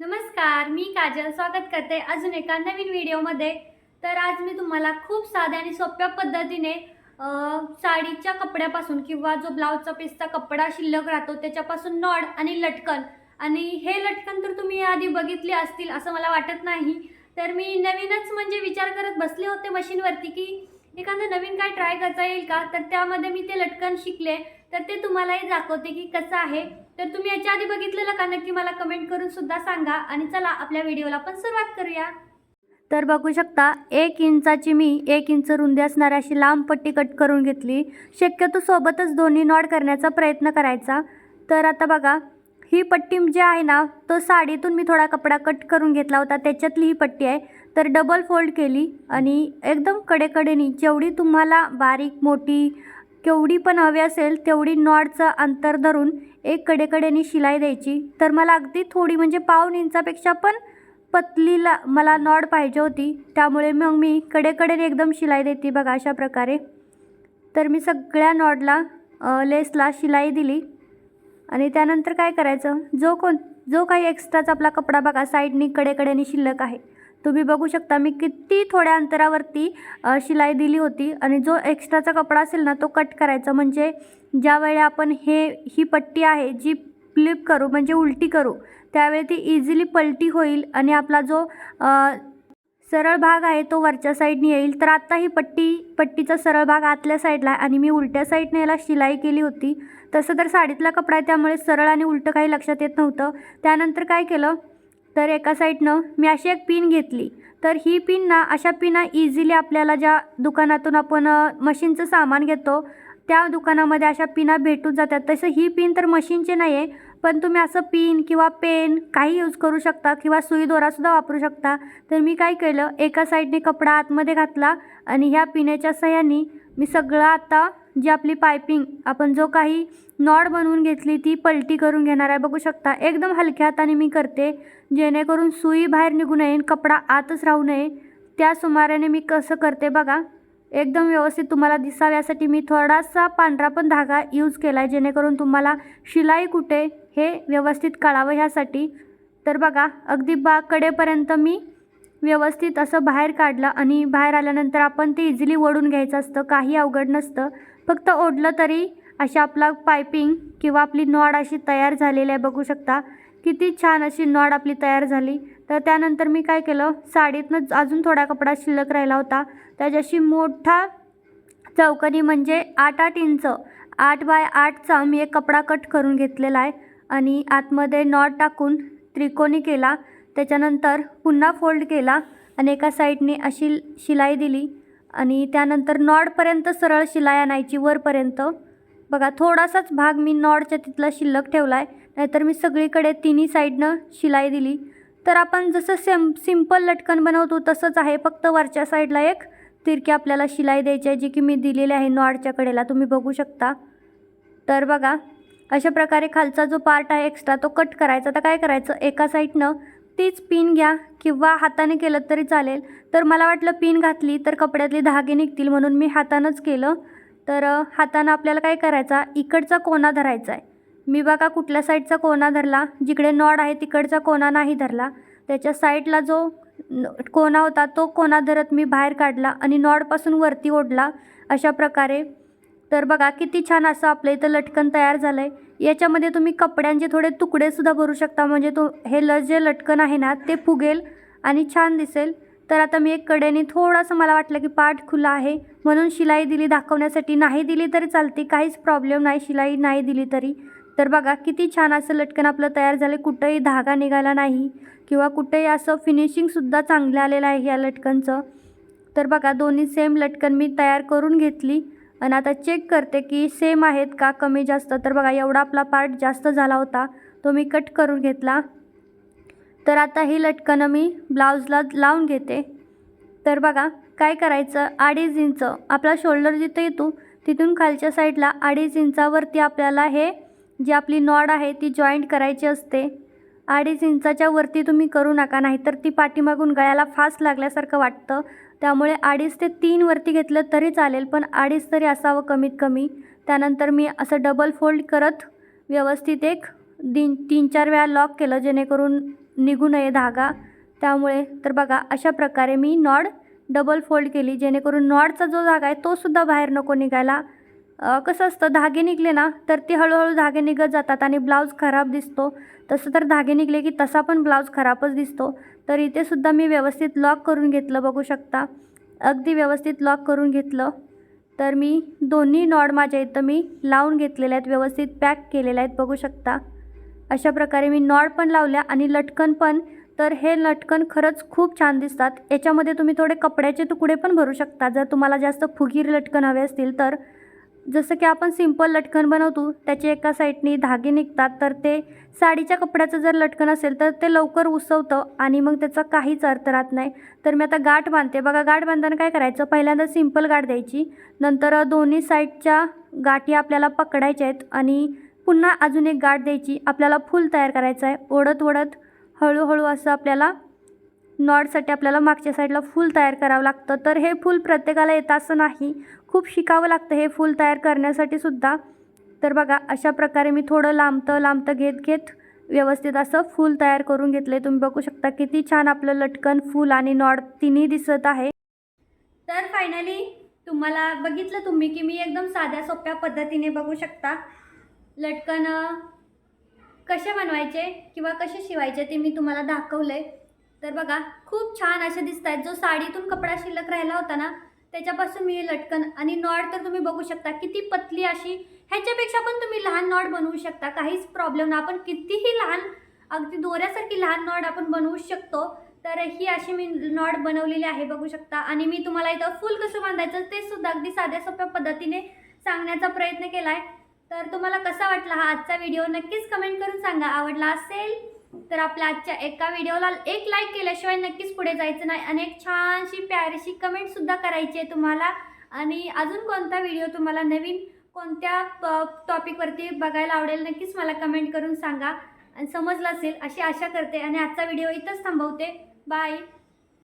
नमस्कार मी काजल. स्वागत करते अजून एका नवीन व्हिडिओमध्ये. तर आज मी तुम्हाला खूप साध्या आणि सोप्या पद्धतीने साडीच्या कपड्यापासून किंवा जो ब्लाऊजचा पीसचा कपडा शिल्लक राहतो त्याच्यापासून नॉड आणि लटकन. आणि हे लटकन तर तुम्ही आधी बघितले असतील असं मला वाटत नाही. तर मी नवीनच म्हणजे विचार करत बसले होते मशीनवरती की एखादं नवीन काय ट्राय करता येईल का? तर त्यामध्ये मी ते लटकन शिकले. तर ते तुम्हालाही दाखवते की कसं आहे. तर तुम्ही याच्या आधी बघितलेलं का? नक्की मला कमेंट करून सुद्धा सांगा. आणि चला आपल्या व्हिडिओला पण सुरुवात करूया. तर बघू शकता एक इंचाची मी एक इंच रुंदी असणारी अशी लांब पट्टी कट करून घेतली. शक्यतो सोबतच दोन्ही नॉड करण्याचा प्रयत्न करायचा. तर आता बघा ही पट्टी जी आहे ना तो साडीतून मी थोडा कपडा कट करून घेतला होता. त्याच्यातली ही पट्टी आहे. तर डबल फोल्ड केली आणि एकदम कडेकडेनी जेवढी तुम्हाला बारीक मोठी केवढी पण हवी असेल तेवढी नॉडचं अंतर धरून एक कडेकडेने शिलाई द्यायची. तर मला अगदी थोडी म्हणजे पाऊन इंचापेक्षा पण पतलीला मला नॉड पाहिजे होती. त्यामुळे मग मी कडेकडेने एकदम शिलाई देते बघा अशा प्रकारे. तर मी सगळ्या नॉडला लेसला शिलाई दिली. आणि त्यानंतर काय करायचं? जो कोण जो काही एक्स्ट्राचा आपला कपडा बघा साईडनी कडेकडेने शिल्लक आहे. तुम्ही बघू शकता मी किती थोड्या अंतरावरती शिलाई दिली होती आणि जो एक्स्ट्राचा कपडा असेल ना तो कट करायचा. म्हणजे ज्यावेळी आपण हे ही पट्टी आहे जी फ्लिप करू म्हणजे उलटी करू त्यावेळी ती इझिली पलटी होईल आणि आपला जो सरळ भाग आहे तो वरच्या साईडने येईल. तर आत्ता ही पट्टी पट्टीचा सरळ भाग आतल्या साईडला आहे आणि मी उलट्या साईडने याला शिलाई केली होती. तसं तर साडीतला कपडा आहे त्यामुळे सरळ आणि उलटं काही लक्षात येत नव्हतं. त्यानंतर काय केलं तर एका साईडनं मी अशी एक पिन घेतली. तर ही पिन ना अशा पिना इझिली आपल्याला ज्या दुकानातून आपण मशीनचं सामान घेतो त्या दुकानामध्ये अशा पिना भेटून जातात. तसं ही पिन तर मशीनची नाही आहे पण तुम्ही असं पिन किंवा पेन काही यूज करू शकता किंवा सुई दोरासुद्धा वापरू शकता. तर मी काय केलं एका साईडने कपडा आतमध्ये घातला आणि ह्या पिण्याच्या सहाय्याने मी सगळं आता जी आपली पायपिंग आपण जो काही नॉड बनवून घेतली ती पलटी करून घेणार आहे. बघू शकता एकदम हलक्या हाताने मी करते जेणेकरून सुई बाहेर निघू नये आणि कपडा आतच राहू नये. त्या सुमाराने मी कसं करते बघा एकदम व्यवस्थित तुम्हाला दिसावे यासाठी मी थोडासा पांढरा पण धागा यूज केला आहे जेणेकरून तुम्हाला शिलाई कुठे हे व्यवस्थित कळावं ह्यासाठी. तर बघा अगदी बा कडेपर्यंत मी व्यवस्थित असं बाहेर काढलं आणि बाहेर आल्यानंतर आपण ते इझिली ओढून घ्यायचं असतं काही अवघड नसतं. फक्त ओढलं तरी अशा आपला पायपिंग किंवा आपली नॉड अशी तयार झालेली आहे. बघू शकता किती छान अशी नॉड आपली तयार झाली. तर त्यानंतर मी काय केलं साडीतनं अजून थोडा कपडा शिल्लक राहिला होता. त्याच्याशी मोठा चौकनी म्हणजे आठ आठ इंच आठ बाय आठचा मी एक कपडा कट करून घेतलेला आहे. आणि आतमध्ये नॉट टाकून त्रिकोणी केला. त्याच्यानंतर पुन्हा फोल्ड केला आणि एका साईडने अशी शिलाई दिली आणि त्यानंतर नॉडपर्यंत सरळ शिलाई आणायची वरपर्यंत. बघा थोडासाच भाग मी नॉडच्या तिथला शिल्लक ठेवला आहे नाहीतर मी सगळीकडे तिन्ही साईडनं शिलाई दिली. तर आपण जसं सेम सिंपल लटकन बनवतो तसंच आहे फक्त वरच्या साईडला एक तिरकी आपल्याला शिलाई द्यायची आहे जी की मी दिलेली आहे नॉडच्या कडेला तुम्ही बघू शकता. तर बघा अशा प्रकारे खालचा जो पार्ट आहे एक्स्ट्रा तो कट करायचा. तर काय करायचं? एका साईडनं तीच पिन घ्या किंवा हाताने केलं तरी चालेल. तर मला वाटलं पिन घातली तर कपड्यातले धागे निघतील म्हणून मी हातानंच केलं. तर हातानं आपल्याला काय करायचा? इकडचा कोना धरायचा आहे. मी बघा कुठल्या साईडचा कोना धरला. जिकडे नॉड आहे तिकडचा कोना नाही धरला. त्याच्या साईडला जो कोना होता तो कोना धरत मी बाहेर काढला आणि नॉडपासून वरती ओढला. अशा प्रकारे तर बघा किती छान असं आपलं इथं लटकन तयार झालं आहे याच्यामध्ये तुम्ही कपड्यांचे थोडे तुकडेसुद्धा भरू शकता. म्हणजे तो हे ल जे लटकन आहे ना ते फुगेल आणि छान दिसेल. तर आता मी एक कडेने थोडंसं मला वाटलं की पाठ खुला आहे. म्हणून शिलाई दिली दाखवण्यासाठी. नाही दिली तरी चालते काहीच प्रॉब्लेम नाही. शिलाई नाही दिली तरी. तर बघा किती छान असं लटकन आपलं तयार झालं कुठंही धागा निघाला नाही. किंवा कुठेही असं फिनिशिंगसुद्धा चांगलं आलेलं आहे या लटकनचं. तर बघा दोन्ही सेम लटकन मी तयार करून घेतली. आणि आता चेक करते की सेम आहेत का कमी जास्त? तर बघा एवढा आपला पार्ट जास्त झाला होता तो मी कट करून घेतला. तर आता ही लटकनं मी ब्लाऊजला लावून घेते. तर बघा काय करायचं? अडीच इंच. आपला शोल्डर जिथं येतो तिथून खालच्या साईडला अडीच इंचावरती आपल्याला हे जी आपली नॉड आहे ती जॉईंट करायची असते. अडीच इंचाच्या वरती तुम्ही करू नका नाहीतर ती पाठीमागून गळ्याला फास्ट लागल्यासारखं वाटतं. त्यामुळे अडीच ते तीन वरती घेतलं तरी चालेल पण अडीच तरी असावं कमीत कमी. त्यानंतर मी असं डबल फोल्ड करत व्यवस्थित एक दिन तीन चार वेळा लॉक केलं जेणेकरून निघू नये धागा. त्यामुळे तर बघा अशा प्रकारे मी नॉड डबल फोल्ड केली जेणेकरून नॉडचा जो धागा आहे तोसुद्धा बाहेर नको निघायला. कसं असतं धागे निघले ना तर ते हळूहळू धागे निघत जातात आणि ब्लाऊज खराब दिसतो. तसं तर धागे निघले की तसा पण ब्लाऊज खराबच दिसतो. तर इथे सुद्धा मी व्यवस्थित लॉक करून घेतलं बघू शकता. अगदी व्यवस्थित लॉक करून घेतलं. तर मी दोन्ही नॉड माझ्या इथं मी लावून घेतलेल्या आहेत व्यवस्थित पॅक केलेल्या आहेत बघू शकता. अशा प्रकारे मी नॉड पण लावल्या आणि लटकन पण. तर हे लटकन खरंच खूप छान दिसतात. याच्यामध्ये तुम्ही थोडे कपड्याचे तुकडे पण भरू शकता. जर तुम्हाला जास्त फुगीर लटकन हवे असतील तर. जसं की आपण सिंपल लटकन बनवतो त्याचे एका साईडनी धागे निघतात तर ते साडीच्या कपड्याचं जर लटकन असेल तर ते लवकर उसवतं आणि मग त्याचा काहीच अर्थ राहत नाही. तर मी आता गाठ बांधते. बघा गाठ बांधताना काय करायचं? पहिल्यांदा सिंपल गाठ द्यायची. नंतर दोन्ही साईडच्या गाठी आपल्याला पकडायच्या आहेत आणि पुन्हा अजून एक गाठ द्यायची. आपल्याला फूल तयार करायचं आहे. ओढत ओढत हळूहळू असं आपल्याला नॉडसाठी आपल्याला मागच्या साईडला फूल तयार करावं लागतं. तर हे फूल प्रत्येकाला येतं असं नाही खूप शिकावं लागतं हे फूल तयार करण्यासाठी सुद्धा. तर बघा अशा प्रकारे मी थोडं लांबतं लांबतं घेत घेत व्यवस्थित असं फूल तयार करून घेतलं आहे तुम्ही बघू शकता किती छान आपलं लटकन फूल आणि नॉड तिन्ही दिसत आहे. तर फायनली तुम्हाला बघितलं तुम्ही की मी एकदम साध्या सोप्या पद्धतीने बघू शकता लटकन कसे बनवायचे किंवा कसे शिवायचे ते मी तुम्हाला दाखवलं आहे तर बघा खूप छान असे दिसत आहेत जो साडीतून कपडा शिल्लक राहिला होता ना त्याच्यापासून मी लटकन आणि नॉड तर तुम्ही बघू शकता किती पतली अशी. ह्याच्यापेक्षा पण तुम्ही लहान नॉड बनवू शकता. काहीच प्रॉब्लेम नाही. आपण कितीही लहान अगदी दोऱ्यासारखी लहान नॉड आपण बनवू शकतो. तर ही अशी मी नॉड बनवलेली आहे बघू शकता. आणि मी तुम्हाला इथं फुल कसं बांधायचं ते सुद्धा अगदी साध्या सोप्या पद्धतीने सांगण्याचा प्रयत्न केला आहे तर तुम्हाला कसा वाटला हा आजचा व्हिडिओ नक्कीच कमेंट करून सांगा. आवडला असेल तर आपल्या आजच्या एका व्हिडिओला एक लाईक केल्याशिवाय नक्कीच पुढे जायचं नाही. आणि एक छानशी प्यारीशी कमेंटसुद्धा करायची आहे तुम्हाला. आणि अजून कोणता व्हिडिओ तुम्हाला नवीन कोणत्या टॉपिकवरती बघायला आवडेल नक्कीच मला कमेंट करून सांगा. आणि समजलं असेल अशी आशा करते. आणि आजचा व्हिडिओ इथंच थांबवते. बाय